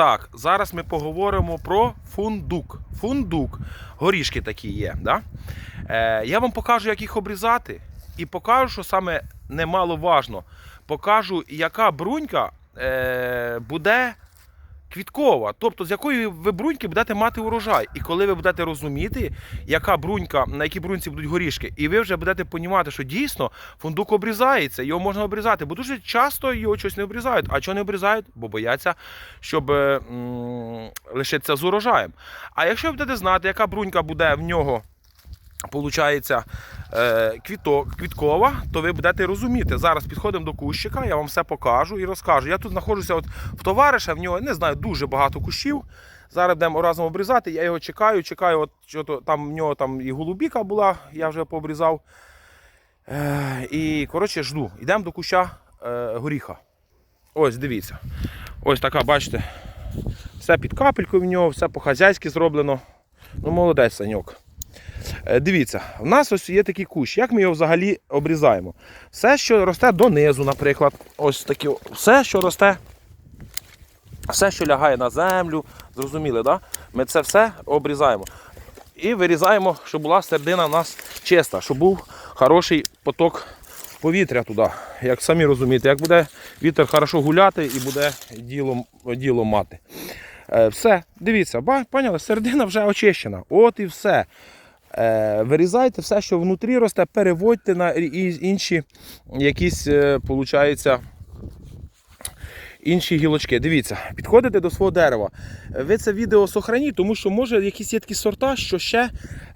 Так, зараз ми поговоримо про фундук. Фундук. Горішки такі є. Да? Е, я вам покажу, як їх обрізати, і покажу, що саме немаловажно. Покажу, яка брунька е, буде квіткова. Тобто, з якої ви бруньки будете мати урожай. І коли ви будете розуміти, яка брунька, на якій бруньці будуть горішки, і ви вже будете розуміти, що дійсно фундук обрізається, його можна обрізати, бо дуже часто його щось не обрізають. А чого не обрізають? Бо бояться, щоб лишитися з урожаєм. А якщо ви будете знати, яка брунька буде в нього. Получається е, квіток, квіткова, то ви будете розуміти. Зараз підходимо до кущика, я вам все покажу і розкажу. Я тут знаходжуся от в товариша, в нього не знаю, дуже багато кущів. Зараз будемо разом обрізати. Я його чекаю, чекаю, от що то там в нього там і голубіка була, я вже пообрізав. Е, і коротше жду. Йдемо до куща е, горіха. Ось, дивіться. Ось така, бачите, все під капелькою в нього, все по-хазяйськи зроблено. Ну, молодець, саньок. Е, Дивіться, в нас ось є такий кущ. Як ми його взагалі обрізаємо? Все, що росте донизу, наприклад, ось такі, все, що росте, все, що лягає на землю, зрозуміли, да? ми це все обрізаємо. І вирізаємо, щоб була середина у нас чиста, щоб був хороший поток повітря туди. Як самі розумієте, як буде вітер хорошо гуляти і буде діло, діло мати. Е, Все, дивіться, поняли, середина вже очищена. От і все. Е, Вирізайте все, що внутрі росте, переводьте на інші якісь, е, получається, інші гілочки. Дивіться, підходите до свого дерева. Е, Ви це відео сохраніть, тому що може якісь є такі сорта, що ще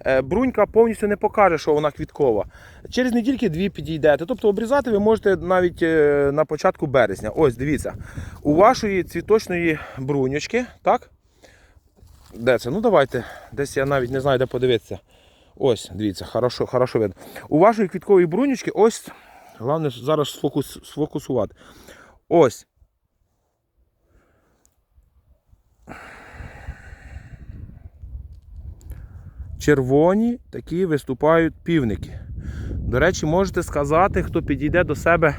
е, брунька повністю не покаже, що вона квіткова. Через недільки дві підійдете. Тобто обрізати ви можете навіть е, на початку березня. Ось, дивіться, у вашої цвіточної бруньочки, так? Де це? Ну давайте. Десь я навіть не знаю, де подивитися. Ось, дивіться, хорошо, хорошо видно. У вашої квіткової брунючки ось. Головне зараз сфокус, сфокусувати. Ось. Червоні такі виступають півники. До речі, можете сказати, хто підійде до себе.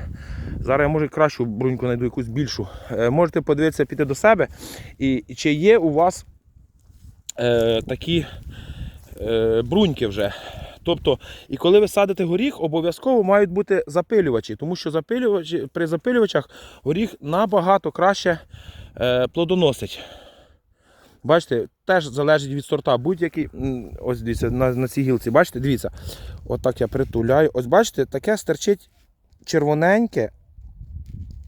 Зараз я може кращу бруньку знайду, якусь більшу. Е, Можете подивитися, піти до себе. І чи є у вас е, такі бруньки вже. Тобто, і коли ви садите горіх, обов'язково мають бути запилювачі, тому що запилювачі, при запилювачах горіх набагато краще е, плодоносить. Бачите, теж залежить від сорта. Будь-який, ось дивіться, на, на цій гілці, бачите, дивіться, отак я притуляю. Ось бачите, таке стерчить червоненьке.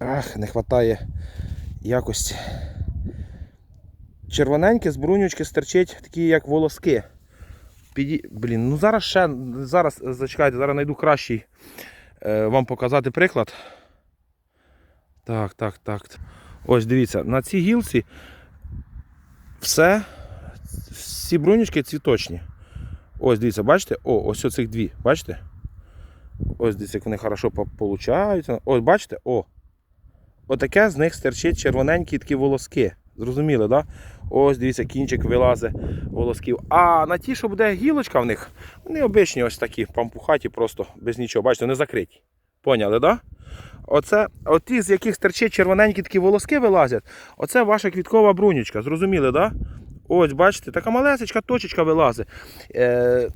Ах, не вистачає якості. Червоненьке з брунючки стерчить такі, як волоски. Піді... Блін, ну зараз ще, зараз зачекайте, зараз знайду кращий е, вам показати приклад. Так, так, так. Ось дивіться, на цій гілці все, всі брунючки цвіточні. Ось дивіться, бачите? О, ось оцих дві, бачите? Ось дивіться, як вони хорошо получаються. Ось бачите? О. Отаке з них стерчить червоненькі такі волоски. Зрозуміли? Да? Ось дивіться, кінчик вилазить волосків. А на ті, що буде гілочка в них, вони обичні ось такі, пампухаті, просто без нічого. Бачите, вони закриті. Поняли? Да? Оце, оті, з яких стерчить червоненькі такі волоски вилазять, оце ваша квіткова брунючка. Зрозуміли? Да? Ось, бачите, така малесечка точечка вилазить. Е,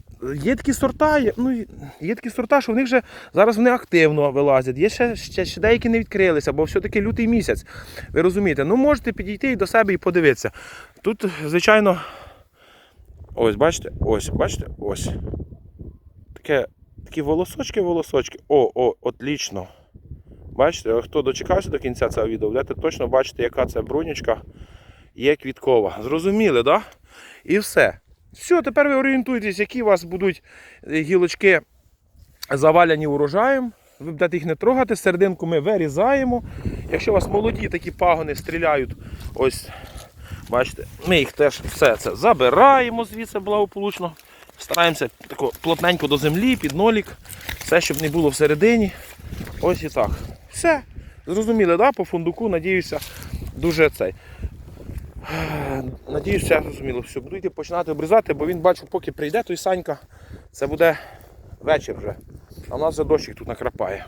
є такі сорта, ну, є такі сорта, що в них вже зараз вони активно вилазять. Є ще, ще, ще деякі не відкрилися, бо все-таки лютий місяць. Ви розумієте, ну можете підійти і до себе і подивитися. Тут, звичайно, ось, бачите, ось, бачите, ось. Таке, такі волосочки, волосочки. О, о, отлично. Бачите, хто дочекався до кінця цього відео, будете точно бачите, яка це брунючка є квіткова. Зрозуміли, так? Да? І все. Все, тепер ви орієнтуєтесь, які у вас будуть е, гілочки заваляні урожаєм. Ви будете їх не трогати, серединку ми вирізаємо. Якщо у вас молоді такі пагони стріляють, ось, бачите, ми їх теж все це забираємо звідси благополучно. Стараємося тако плотненько до землі, під нолік, все, щоб не було всередині. Ось і так. Все. Зрозуміли, да? по фундуку, надіюся, дуже цей. Надіюсь, все зрозуміло. Все, буду йти починати обрізати, бо він бачу, поки прийде той Санька, це буде вечір вже. А в нас вже дощик тут накрапає.